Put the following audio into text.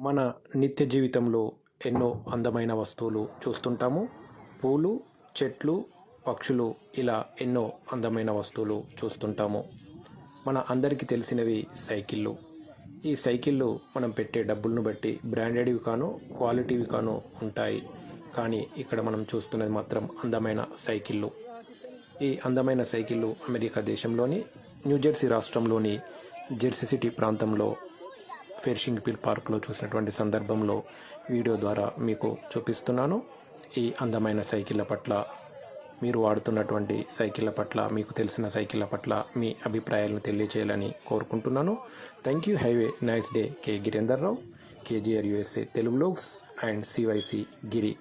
మన నిత్య జీవితంలో ఎన్నో అందమైన వస్తువులు చూస్తుంటాము. పూలు చెట్లు పక్షులు ఇలా ఎన్నో అందమైన వస్తువులు చూస్తుంటాము. మన అందరికీ తెలిసినవి సైకిళ్ళు. ఈ సైకిళ్ళు మనం పెట్టే డబ్బులను బట్టి బ్రాండెడ్వి కాను క్వాలిటీవి కాను ఉంటాయి. కానీ ఇక్కడ మనం చూస్తున్నది మాత్రం అందమైన సైకిళ్ళు. ఈ అందమైన సైకిళ్ళు అమెరికా దేశంలోని న్యూజెర్సీ రాష్ట్రంలోని జెర్సీ సిటీ ప్రాంతంలో ఫెర్షింగ్ పిల్ పార్క్లో చూసినటువంటి సందర్భంలో వీడియో ద్వారా మీకు చూపిస్తున్నాను. ఈ అందమైన సైకిళ్ళ పట్ల మీరు వాడుతున్నటువంటి సైకిళ్ళ పట్ల మీకు తెలిసిన సైకిళ్ళ పట్ల మీ అభిప్రాయాలను తెలియచేయాలని కోరుకుంటున్నాను. Thank you have a nice day K Girender Rao KGR USA Telugu folks and CYC Giri